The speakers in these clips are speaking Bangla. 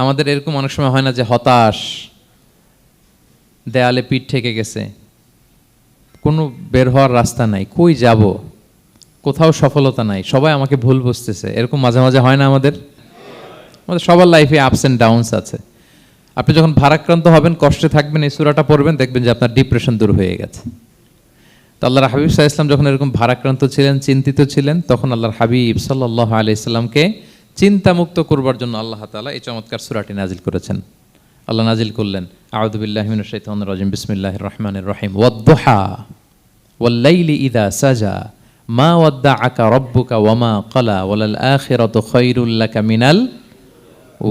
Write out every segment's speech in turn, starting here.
আমাদের এরকম অনেক সময় হয় না যে হতাশ, দেয়ালে পিঠ ঠেকে গেছে। কোনো বের হওয়ার রাস্তা নাই, কই যাব? কোথাও সফলতা নাই, সবাই আমাকে ভুল বুঝতেছে। এরকম মাঝে মাঝে হয় না আমাদের? আমাদের সবার লাইফে আপস অ্যান্ড ডাউনস আছে। আপনি যখন ভারাক্রান্ত হবেন, কষ্টে থাকবেন, এই সুরাটা পড়বেন, দেখবেন যে আপনার ডিপ্রেশন দূর হয়ে গেছে। তো আল্লাহর হাবিব সাহা ইসলাম যখন এরকম ভারাক্রান্ত ছিলেন, চিন্তিত ছিলেন, তখন আল্লাহর হাবিব সাল্লাহ আলি ইসলামকে চিন্তামুক্ত করবার জন্য আল্লাহ তালা এই চমৎকার সুরাটি নাজিল করেছেন। আল্লাহ নাজিল করলেন আউদুবিল্লাহমিন শৈতান রাজিম বিসমিল্লাহ রহমানের রহিম ওয়াদ্দোহা ওয়াল্লাইলি ইদা সাজা, মা ওয়াদ্দা আকা রব্বুকা ওয়ামা কলা ওয়ালাল আখিরাত খৈরুল্লাকা মিনাল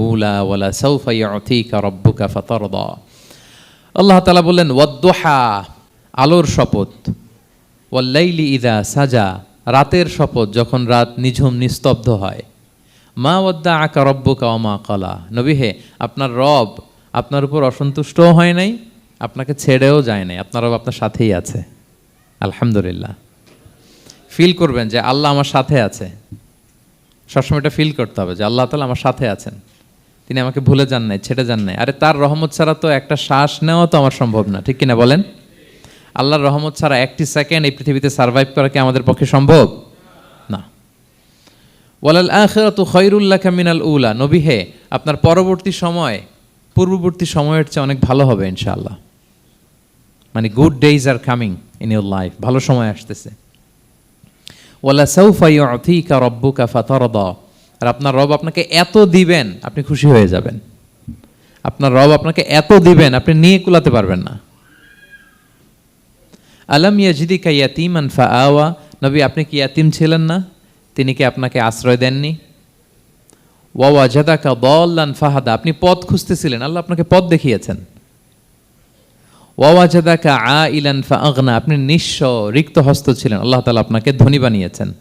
উলা, ওয়ালা সৌফা ইয়াতিকা রব্বুকা ফাতারদা। আল্লাহ তাআলা বললেন ওয়াদ্দোহা আলোর শপথ। ওয়াল্লাইলি ইদা সাজা, রাতের শপথ যখন রাত নিঝুম নিস্তব্ধ হয় মা ওয়াদ্দা আকা রব্বুকা ওমা কলা নবী হে, আপনার রব আপনার উপর অসন্তুষ্টও হয় নাই, আপনাকে ছেড়েও যায় নাই, আপনার রব আপনার সাথেই আছে। আলহামদুলিল্লাহ। ফিল করবেন যে আল্লাহ আমার সাথে আছে। সবসময় এটা ফিল করতে হবে যে আল্লাহ তালা আমার সাথে আছেন। তিনি আমাকে ভুলে যান নাই, ছেড়ে যান নাই। আরে তার রহমত ছাড়া তো একটা শ্বাস নেওয়া তো আমার সম্ভব না, ঠিক কিনা বলেন? আল্লাহর রহমত ছাড়া একটি সেকেন্ড এই পৃথিবীতে সার্ভাইভ করা কি আমাদের পক্ষে সম্ভব? ওয়ালাল আখিরাতু খৈরুল্লাহ মিনাল উলা। নবী হে, আপনার পরবর্তী সময়, পূর্ববর্তী সময়ের চেয়ে অনেক ভালো হবে ইনশাআল্লাহ। মানে good days are coming in your life ভালো সময় আসতেছে। ওয়ালা সৌফা ইউতিকা রব্বুকা ফাতারদা। আর আপনার রব আপনাকে এত দিবেন, আপনি খুশি হয়ে যাবেন। আপনার রব আপনাকে এত দিবেন, আপনি নিয়ে কুলাতে পারবেন না। আলম ইয়াজিদিকা ইয়াতিমান ফা আওয়া নবী, আপনি কি ইয়াতিম ছিলেন না? তিনি কি আপনাকে আশ্রয় দেননি? ওয়া জাদাকা দল্লান ফাহাদা। আপনি পথ খুঁজতেছিলেন, আল্লাহ আপনাকে পথ দেখিয়েছেন। ওয়া জাদাকা আ ইলান ফা আগনা আপনি নিঃস্ব, রিক্ত হস্ত ছিলেন। আল্লাহ তালা আপনাকে ধনী বানিয়েছেন।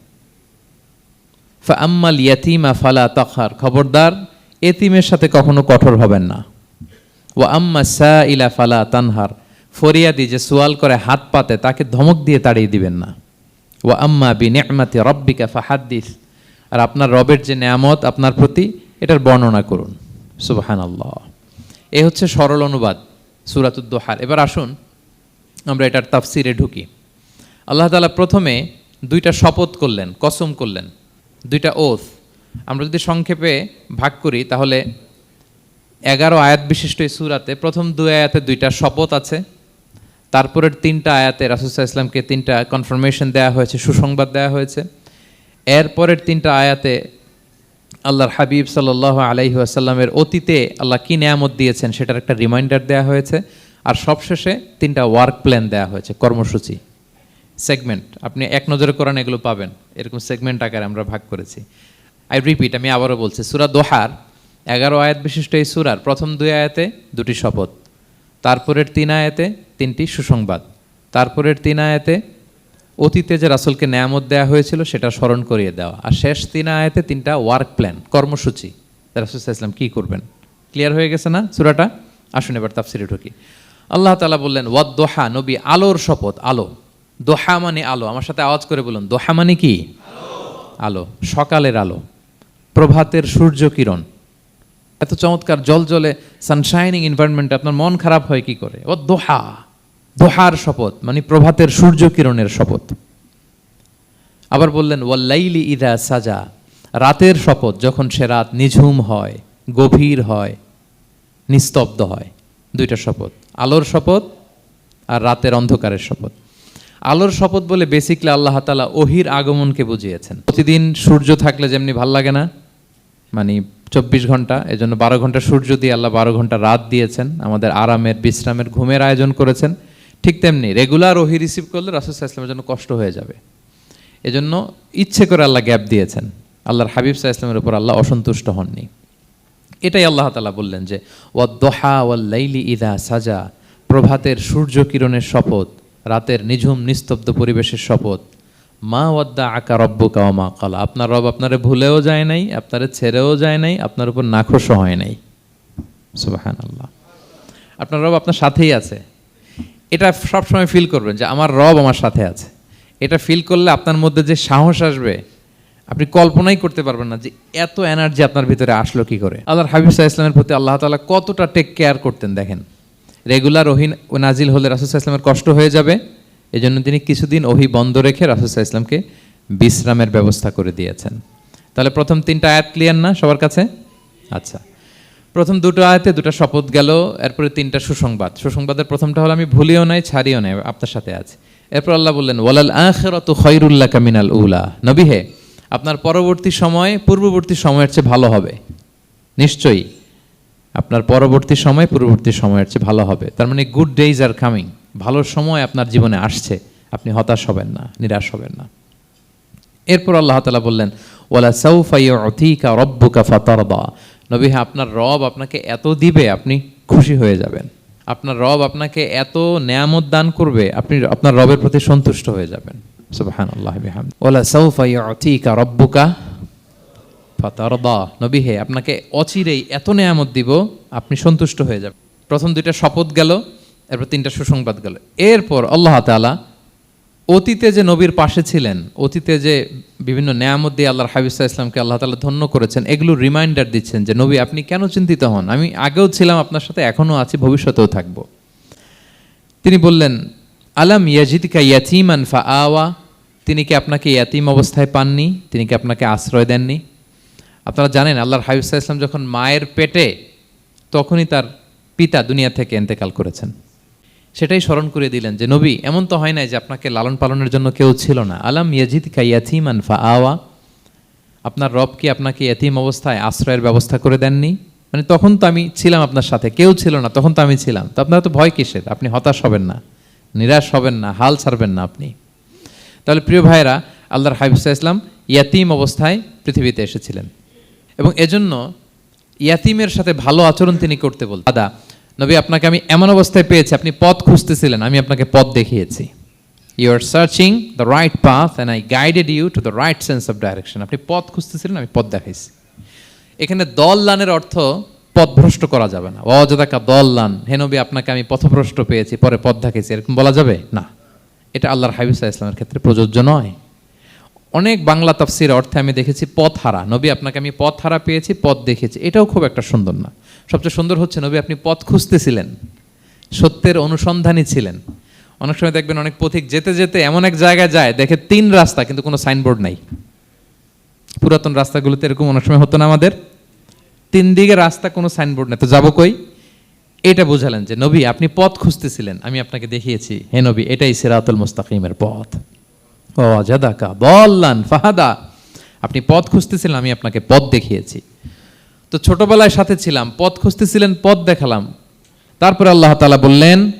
ফা আম্মাল ইয়াতিমা ফালা তখার। খবরদার, এতিমের সাথে কখনো কঠোর হবেন না। ও আম্মা সা ইলা ফালা তানহার। ফরিয়াদি যে সোয়াল করে হাত পাতে, তাকে ধমক দিয়ে তাড়িয়ে দিবেন না। ও আম্মা বি নেমাতি রব্বিকা ফাহাদ্দিস। আর আপনার রবের যে নেয়ামত, আপনার প্রতি এটার বর্ণনা করুন। সুবাহান আল্লাহ এ হচ্ছে সরল অনুবাদ সুরাতুদ্দোহার এবার আসুন, আমরা এটার তাফসিরে ঢুকি। আল্লাহ তালা প্রথমে দুইটা শপথ করলেন, কসম করলেন। দুইটা ওথ আমরা যদি সংক্ষেপে ভাগ করি, তাহলে এগারো আয়াত বিশিষ্ট এই সুরাতে প্রথম দুই আয়াতে দুইটা শপথ আছে। তারপরের তিনটা আয়াতে রাসুসাহ ইসলামকে তিনটা কনফার্মেশন দেওয়া হয়েছে, সুসংবাদ দেওয়া হয়েছে। এরপরের তিনটা আয়াতে আল্লাহর হাবিব সাল্লাহ আলাইহি আসাল্লামের অতীতে আল্লাহ কী নেয়ামত দিয়েছেন সেটার একটা রিমাইন্ডার দেওয়া হয়েছে। আর সবশেষে তিনটা ওয়ার্ক প্ল্যান দেওয়া হয়েছে, কর্মসূচি। সেগমেন্ট আপনি এক নজরে করেন এগুলো পাবেন, এরকম সেগমেন্ট আকারে আমরা ভাগ করেছি। আই রিপিট আমি আবারও বলছি, সুরা দোহার, এগারো আয়াত বিশিষ্ট এই সুরার প্রথম দুই আয়াতে দুটি শপথ। তারপরের তিন আয়াতে তিনটি সুসংবাদ। তারপরের তিন আয়াতে অতীতে যে রাসুলকে নেয়ামত দেওয়া হয়েছিল সেটা স্মরণ করিয়ে দেওয়া। আর শেষ তিন আয়াতে তিনটা ওয়ার্ক প্ল্যান কর্মসূচি। রাসুল ইসলাম কী করবেন? ক্লিয়ার হয়ে গেছে না সুরাটা? আসুন এবার তাফসিরে ঢুকি। আল্লাহ তালা বললেন ওয়াদ দোহা নবী, আলোর শপথ, আলো। দোহা মানে আলো। আমার সাথে আওয়াজ করে বলুন, দোহা মানে কি? আলো, সকালের আলো। প্রভাতের সূর্য কিরণ। এত চমৎকার জল জলে সানশাইনিং এনভায়রনমেন্টে আপনার মন খারাপ হয় কি করে? ও দোহা। দোহার শপথ মানে প্রভাতের সূর্য কিরণের শপথ। আবার বললেন ওয়াল্লাইলি ইদা সাজা। রাতের শপথ, যখন সে রাত নিঝুম হয়, গভীর হয়, নিস্তব্ধ হয়, দুইটা শপথ। আলোর শপথ আর রাতের অন্ধকারের শপথ। আলোর শপথ বলে বেসিকলি আল্লাহ তালা ওহির আগমনকে বুঝিয়েছেন। প্রতিদিন সূর্য থাকলে যেমনি ভালো লাগে না মানে চব্বিশ ঘণ্টা, এজন্য বারো ঘণ্টা সূর্য দিয়ে আল্লাহ বারো ঘণ্টা রাত দিয়েছেন। আমাদের আরামের, বিশ্রামের ঘুমের আয়োজন করেছেন। ঠিক তেমনি রেগুলার ওহি রিসিভ করলে রাসুসাহ ইসলামের জন্য কষ্ট হয়ে যাবে। এজন্য ইচ্ছে করে আল্লাহ গ্যাপ দিয়েছেন। আল্লাহর হাবিব সাহা ইসলামের উপর আল্লাহ অসন্তুষ্ট হননি। এটাই আল্লাহ তালা বললেন যে, ওয়াদ্দোহা ওয়াল্লাইলি ইদা সাজা প্রভাতের সূর্য কিরণের শপথ, রাতের নিঝুম নিস্তব্ধ পরিবেশের শপথ মা ওয়াদ্দা আকা রব্ব মা কালা। আপনার রব আপনারে ভুলেও যায় নাই, আপনারে ছেড়েও যায় নাই, আপনার উপর নাখোশও হয় নাই। সুবাহান আল্লাহ আপনার রব আপনার সাথেই আছে। এটা সবসময় ফিল করবেন যে আমার রব আমার সাথে আছে। এটা ফিল করলে আপনার মধ্যে যে সাহস আসবে, আপনি কল্পনাই করতে পারবেন না যে এত এনার্জি আপনার ভিতরে আসলো কি করে। আল্লাহর হাবিব সাহা ইসলামের প্রতি আল্লাহ তাআলা কতটা টেক কেয়ার করতেন দেখেন। রেগুলার ওহি নাজিল হলে রাসুসাহ ইসলামের কষ্ট হয়ে যাবে। এই জন্য তিনি কিছুদিন ওহি বন্ধ রেখে রাসুসাহ ইসলামকে বিশ্রামের ব্যবস্থা করে দিয়েছেন। তাহলে প্রথম তিনটা আয়াত ক্লিয়ার না সবার কাছে? আচ্ছা। প্রথম দুটো আয়াতে দুটো শপথ গেল, এরপরে তিনটা সুসংবাদ। সুসংবাদের প্রথমটা হলো, আমি ভুলিও নাই, ছাড়িও নাই, আপনার সাথে আছে। এরপর আল্লাহ বললেন, ওয়ালাল আখিরাতু খায়রুল্লাহ কামিনাল উলা। নবী হে, আপনার পরবর্তী সময় পূর্ববর্তী সময়ের চেয়ে ভালো হবে। নিশ্চয়ই, আপনার পরবর্তী সময় পূর্ববর্তী সময়ের চেয়ে ভালো হবে। তার মানে গুড ডেইজ আর কামিং ভালো সময় আপনার জীবনে আসছে, আপনি হতাশ হবেন না, নিরাশ হবেন না। এরপর আল্লাহ তালা বললেন ওলা সৌফাইকা রব্বুকা ফাতারদা। নবী, আপনার রব আপনাকে এত দিবে, আপনি খুশি হয়ে যাবেন। আপনার রব আপনাকে এত নেয়ামত দান করবে, আপনি আপনার রবের প্রতি সন্তুষ্ট হয়ে যাবেন। সুবহান আল্লাহ ওলা সৌফাইকা রব্বুকা ফাতারদা। নবী আপনাকে অচিরেই এত নেয়ামত দিব, আপনি সন্তুষ্ট হয়ে যাবেন। প্রথম দুইটা শপথ গেল এরপর তিনটা সুসংবাদ গেল। এরপর আল্লাহ তাআলা অতীতে যে নবীর পাশে ছিলেন, অতীতে যে বিভিন্ন নেয়ামত দিয়ে আল্লাহর হাবিসা ইসলামকে আল্লাহ তালা ধন্য করেছেন, এগুলো রিমাইন্ডার দিচ্ছেন যে, নবী, আপনি কেন চিন্তিত হন? আমি আগেও ছিলাম আপনার সাথে, এখনও আছি, ভবিষ্যতেও থাকব। তিনি বললেন, আলাম ইয়াজিদিকা ইয়াতিমান ফা আওয়া তিনি কি আপনাকে ইয়াতিম অবস্থায় পাননি? তিনি কি আপনাকে আশ্রয় দেননি? আপনারা জানেন, আল্লাহর হাবিসা ইসলাম যখন মায়ের পেটে, তখনই তার পিতা দুনিয়া থেকে এন্তেকাল করেছেন। সেটাই স্মরণ করে দিলেন যে, নবী, এমন তো হয় নাই যে আপনাকে লালন পালনের জন্য কেউ ছিল না। আলাম ইয়াজিদ কাইয়াথিমান ফা আওয়া আপনার রব কি আপনাকে ইয়াতিম অবস্থায় আশ্রয়ের ব্যবস্থা করে দেননি? মানে তখন তো আমি ছিলাম আপনার সাথে, কেউ ছিল না, তখন তো আমি ছিলাম। তো আপনার তো ভয় কিসের? আপনি হতাশ হবেন না, নিরাশ হবেন না, হাল ছাড়বেন না আপনি। তাহলে প্রিয় ভাইরা আল্লাহর হাবিবসা ইসলাম ইয়াতিম অবস্থায় পৃথিবীতে এসেছিলেন। এবং এজন্য ইয়াতিমের সাথে ভালো আচরণ তিনি করতে বলতেন। দাদা নবী, আপনাকে আমি এমন অবস্থায় পেয়েছি, আপনি পথ খুঁজতেছিলেন, আমি আপনাকে পথ দেখিয়েছি। You are searching the right path and I guided you to the right sense of direction আপনি পথ খুঁজতেছিলেন, আমি পথ দেখাইছি। এখানে দল লানের অর্থ পথভ্রষ্ট করা যাবে না। অযদাকা দললান। হে নবী, আপনাকে আমি পথভ্রষ্ট পেয়েছি, পরে পথ দেখাইছি। এরকম বলা যাবে? না। এটা আল্লাহর হাবিসা ইসলামের ক্ষেত্রে প্রযোজ্য নয়। অনেক বাংলা তাফসির অর্থে আমি দেখেছি পথ হারা নবী, আপনাকে আমি পথ হারা পেয়েছি, পথ দেখেছি এটাও খুব একটা সুন্দর না। সবচেয়ে সুন্দর হচ্ছে নবী, আপনি পথ খুঁজতেছিলেন, সত্যের অনুসন্ধানী ছিলেন। অনেক সময় দেখবেন অনেক পথিক যেতে যেতে এমন এক জায়গায় যায়, দেখে তিন রাস্তা কিন্তু কোনো সাইনবোর্ড নাই। পুরাতন রাস্তাগুলোতে এরকম অনেক সময় হতো না আমাদের। তিন দিকে রাস্তা, কোনো সাইনবোর্ড নেই। তো যাব কই? এটা বোঝালেন যে, নবী, আপনি পথ খুঁজতেছিলেন। আমি আপনাকে দেখিয়েছি, হে নবী, এটাই সিরাতুল মুস্তাকিমের পথ। ও জাদাকা বল্লান, ফাহাদা। আপনি পথ খুঁজতেছিলেন, আমি আপনাকে পথ দেখিয়েছি। তো ছোটবেলায় সাথে ছিলাম, পথ খুঁজতেছিলেন, পথ দেখালাম। তারপরে আল্লাহ তালা বললেন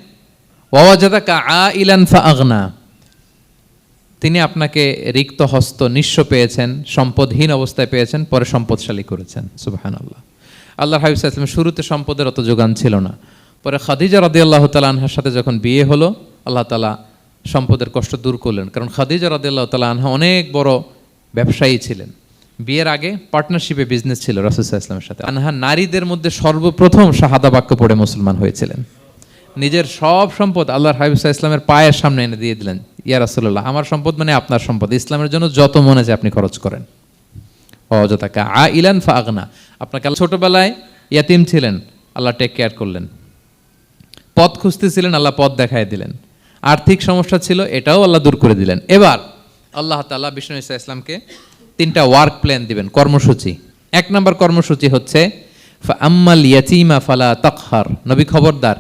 ওয়াজাদাকা আ ইলান ফা আগনা তিনি আপনাকে রিক্ত হস্ত, নিঃস্ব পেয়েছেন, সম্পদহীন অবস্থায় পেয়েছেন, পরে সম্পদশালী করেছেন। সুবাহান আল্লাহ আল্লাহ হাবিব ইসলাম শুরুতে সম্পদের অত যোগান ছিল না। পরে খাদিজা রদি আল্লাহ তালা আনহার সাথে যখন বিয়ে হলো, আল্লাহ তালা সম্পদের কষ্ট দূর করলেন। কারণ খাদিজা রদি আল্লাহ তালা আনহা অনেক বড় ব্যবসায়ী ছিলেন। বিয়ের আগে পার্টনারশিপে বিজনেস ছিল রাসুসাহ ইসলামের সাথে। আনহা নারীদের মধ্যে সর্বপ্রথম শাহাদা বাক্য পড়ে মুসলমান হয়েছিলেন। নিজের সব সম্পদ আল্লাহর হাবিবসা ইসলামের পায়ের সামনে এনে দিয়ে দিলেন। ইয়া রাসুল্লাহ আমার সম্পদ মানে আপনার সম্পদ। ইসলামের জন্য যত মনে যায় আপনি খরচ করেন। অযথাকা আ ইলান ফা আগনা আপনাকে ছোটবেলায় ইয়াতিম ছিলেন, আল্লাহ টেক কেয়ার করলেন। পথ খুঁজতেছিলেন, আল্লাহ পথ দেখায় দিলেন। আর্থিক সমস্যা ছিল, এটাও আল্লাহ দূর করে দিলেন। এবার আল্লাহ তাল্লাহ বিষ্ণু ইসা ইসলামকে তিনটা ওয়ার্ক প্ল্যান দিবেন, কর্মসূচি। এক নম্বর কর্মসূচি হচ্ছে আম্মাল ইয়াতিমা ফালা তকহার। নবী খবরদার,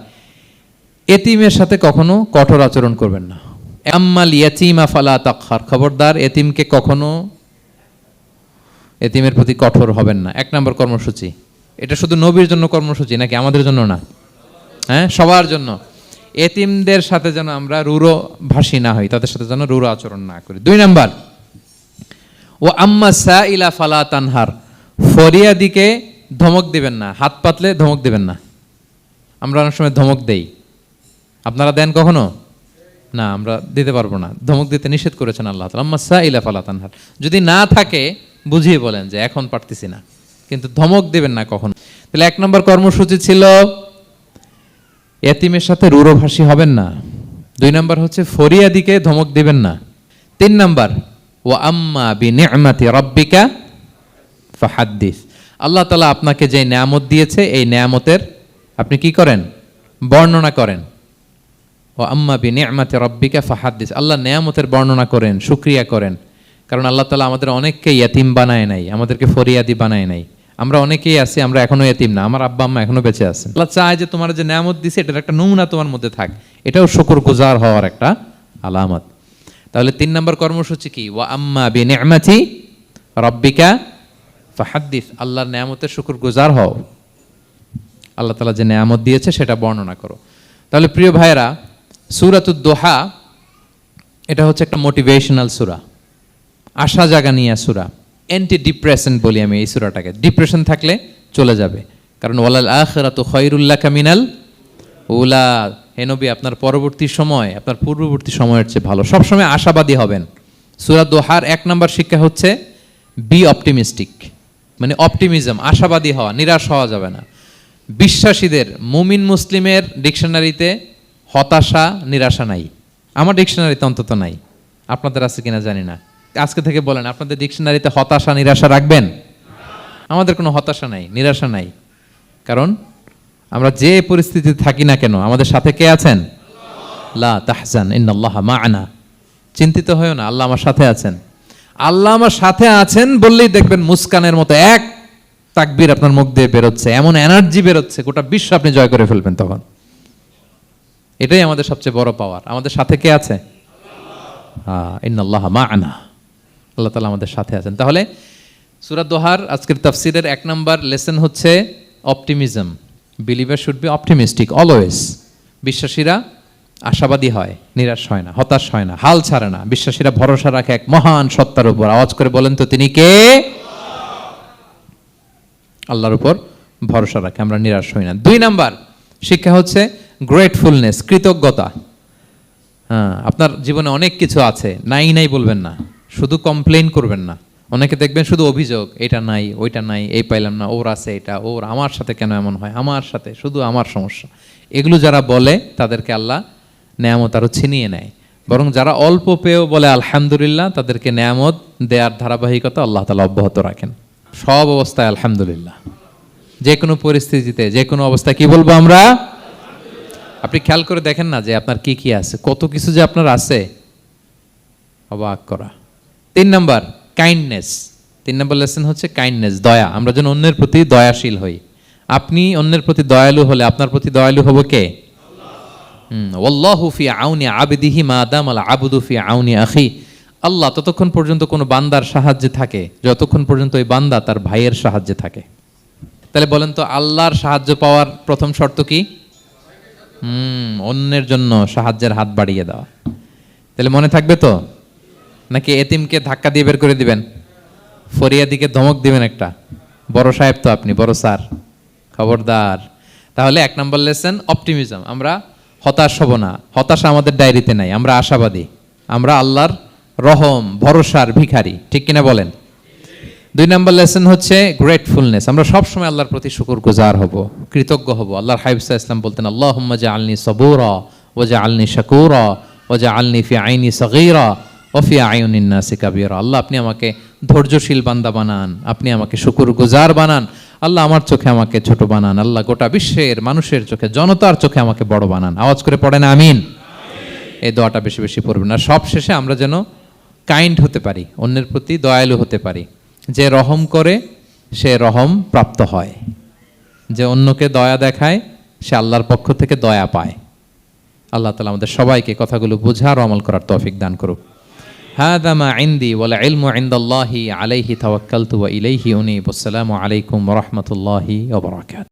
এতিমের সাথে কখনো কঠোর আচরণ করবেন না। আম্মাল ইয়াতিমা ফালা তকহার। খবরদার, এতিমকে কখনো এতিমের প্রতি কঠোর হবেন না। এক নম্বর কর্মসূচি। এটা শুধু নবীর জন্য কর্মসূচি নাকি আমাদের জন্য না? হ্যাঁ সবার জন্য। এতিমদের সাথে যেন আমরা রুরো ভাষী না হই, তাদের সাথে যেন রুরো আচরণ না করি। দুই নাম্বার ও আম্মা সা ইলা ফালা তানহার। ফরিয়াদিকে ধমক দিবেন না, হাত পাতলে ধমক দিবেন না। আমরা অনেক সময় ধমক দেই। আপনারা দেন কখনো? না, আমরা দিতে পারব না। ধমক দিতে নিষেধ করেছেন আল্লাহ তালা আম্মা সা ইলা ফালা তানহার। যদি না থাকে, বুঝিয়ে বলেন যে এখন পারতেছি না। কিন্তু ধমক দেবেন না কখনো। তাহলে এক নম্বর কর্মসূচি ছিল, এতিমের সাথে রুরোভাষী হবেন না। দুই নম্বর হচ্ছে ফরিয়াদিকে ধমক দিবেন না। তিন নম্বর ও আম্মা বি নি'মাতি রাব্বিকা ফাহাদ্দিস। আল্লাহ তালা আপনাকে যে নিয়ামত দিয়েছে, এই নিয়ামতের আপনি কি করেন? বর্ণনা করেন। ও আম্মা বি নি'মাতি রাব্বিকা ফাহাদ্দিস। আল্লাহ নিয়ামতের বর্ণনা করেন, শুক্রিয়া করেন। কারণ আল্লাহ তালা আমাদের অনেককে ইয়াতিম বানায় নাই, আমাদেরকে ফরিয়াদি বানায় নাই। আমরা অনেকেই আছি, আমরা এখনও ইয়াতিম না, আমার আব্বা আম্মা এখনও বেঁচে আছেন। আল্লাহ চায় যে তোমার যে নিয়ামত দিছে, এটার একটা নমুনা তোমার মধ্যে থাক। এটাও শুকর গুজার হওয়ার একটা আলামত। তাহলে তিন নম্বর কর্মসূচি কি? ওয়া আম্মা বি নি'মাতি রাব্বিকা ফাহাদ্দিস। আল্লাহর নিয়ামতের শুকর গুজার হও। আল্লাহ তালা যে নিয়ামত দিয়েছে সেটা বর্ণনা করো। তাহলে প্রিয় ভাইরা সুরাতুদ দোহা, এটা হচ্ছে একটা মোটিভেশনাল সুরা। আশা জাগা নিয়ে সুরা। অ্যান্টি ডিপ্রেশন বলি আমি এই সুরাটাকে। ডিপ্রেশন থাকলে চলে যাবে। কারণ ওয়ালাল আখরাতু খৈরুল্লাহ কামিনাল উলা, হে নবী, আপনার পরবর্তী সময়, আপনার পূর্ববর্তী সময়ের চেয়ে ভালো। সবসময় আশাবাদী হবেন। সুরা দোহার এক নম্বর শিক্ষা হচ্ছে বি অপটিমিস্টিক মানে অপটিমিজম আশাবাদী হওয়া, নিরাশ হওয়া যাবে না। বিশ্বাসীদের, মুমিন মুসলিমের ডিকশনারিতে হতাশা, নিরাশা নাই। আমার ডিকশনারিতে অন্তত নাই। আপনাদের আছে কিনা জানি না। আজকে থেকে বলেন, আপনাদের ডিকশনারিতে হতাশা, নিরাশা রাখবেন? আমাদের কোনো হতাশা নাই, নিরাশা নাই। কারণ আমরা যে পরিস্থিতিতে থাকি না কেন, আমাদের সাথে কে আছেন? লা তাহজান, ইন্নাল্লাহ মা'ানা। চিন্তিত হয়েও না, আল্লাহ আমার সাথে আছেন। আল্লাহ আমার সাথে আছেন বললেই দেখবেন মুস্কানের মতো এক তাকবির আপনার মুখ দিয়ে বেরোচ্ছে, এমন এনার্জি বেরোচ্ছে, গোটা বিশ্ব আপনি জয় করে ফেলবেন তখন। এটাই আমাদের সবচেয়ে বড় পাওয়ার। আমাদের সাথে কে আছে? ইন্নাল্লাহ মা'ানা। আল্লাহ তালা আমাদের সাথে আছেন। তাহলে সুরাত দোহার আজকের তাফসিরের এক নম্বর লেসন হচ্ছে optimism. Believer should be optimistic always বিশ্বাসীরা আশাবাদী হয়, নিরাশ হয় না, হতাশ হয় না, হাল ছাড়ে না। বিশ্বাসীরা ভরসা রাখে এক মহান সত্তার উপর। আওয়াজ করে বলেন তো তিনি কে? আল্লাহর উপর ভরসা রাখে, আমরা নিরাশ হই না। দুই নাম্বার, শিক্ষা হচ্ছে গ্রেটফুলনেস কৃতজ্ঞতা। হ্যাঁ আপনার জীবনে অনেক কিছু আছে, নাই নাই বলবেন না, শুধু কমপ্লেন করবেন না। অনেকে দেখবেন শুধু অভিযোগ এটা নাই, ওইটা নাই, এই পাইলাম না, ওর আছে এটা, ওর আমার সাথে কেন এমন হয়? আমার সাথে, শুধু আমার সমস্যা। এগুলো যারা বলে, তাদেরকে আল্লাহ নেয়ামত আরও ছিনিয়ে নেয়। বরং যারা অল্প পেয়েও বলে, আলহামদুলিল্লাহ, তাদেরকে নেয়ামত দেওয়ার ধারাবাহিকতা আল্লাহ তালা অব্যাহত রাখেন। সব অবস্থায় আলহামদুলিল্লাহ। যে কোনো পরিস্থিতিতে যে কোনো অবস্থায়, কি বলব আমরা? আপনি খেয়াল করে দেখেন না যে আপনার কি কি আছে, কত কিছু যে আপনার আছে। অবাক করা। তিন নাম্বার কাইন্ডনেস তিন নম্বর লেসন হচ্ছে কাইন্ডনেস দয়া। আমরা যেন অন্যের প্রতি দয়াশীল হই। আপনি অন্যের প্রতি দয়ালু হলে আপনার প্রতি দয়ালু হব কে? হুম ওল্লাহু ফি আউনি আবেদিহি মা দাম আল আবুদু ফি আউনি আখি। আল্লাহ ততক্ষণ পর্যন্ত কোনো বান্দার সাহায্যে থাকে, যতক্ষণ পর্যন্ত ওই বান্দা তার ভাইয়ের সাহায্যে থাকে। তাহলে বলেন তো, আল্লাহর সাহায্য পাওয়ার প্রথম শর্ত কি? হুম, অন্যের জন্য সাহায্যের হাত বাড়িয়ে দেওয়া। তাহলে মনে থাকবে তো? নাকি এতিমকে ধাক্কা দিয়ে বের করে দিবেন? ফরিয়াদিকে ধমক দিবেন একটা। বড় সাহেব তো আপনি, বড় স্যার। খবরদার। তাহলে এক নম্বর লেসেন, অপটিমিজম। আমরা হতাশ হব না। হতাশা আমাদের ডায়েরিতে নাই। আমরা আশাবাদী। আমরা আল্লাহর রহম, ভরসার ভিখারি। ঠিক কিনা বলেন? দুই নম্বর লেসন হচ্ছে গ্রেটফুলনেস। আমরা সবসময় আল্লাহর প্রতি শুকুর গুজার হব, কৃতজ্ঞ হব। আল্লাহর হাইবসা ইসলাম বলতেন আল্লাহ জা আলনি সবুরা ও জা আলনি শাকুরা ও জা আলনি ফি আইনি সগীরা ওফি আয়ুনিন্নাসি কাবিরা। আল্লাহ, আপনি আমাকে ধৈর্যশীল বান্দা বানান, আপনি আমাকে শুকুর গুজার বানান, আল্লাহ আমার চোখে আমাকে ছোট বানান, আল্লাহ গোটা বিশ্বের মানুষের চোখে, জনতার চোখে আমাকে বড় বানান। আওয়াজ করে পড়েন, আমিন। এই দোয়াটা বেশি বেশি পড়বেন। আর সব শেষে আমরা যেন কাইন্ড হতে পারি, অন্যের প্রতি দয়ালু হতে পারি। যে রহম করে, সে রহম প্রাপ্ত হয়। যে অন্যকে দয়া দেখায়, সে আল্লাহর পক্ষ থেকে দয়া পায়। আল্লাহ তালা আমাদের সবাইকে কথাগুলো বোঝার আমল করার তৌফিক দান করুক। هذا ما عندي والعلم عند الله عليه توكلت وإليه أنيب. السلام عليكم ورحمة الله وبركاته.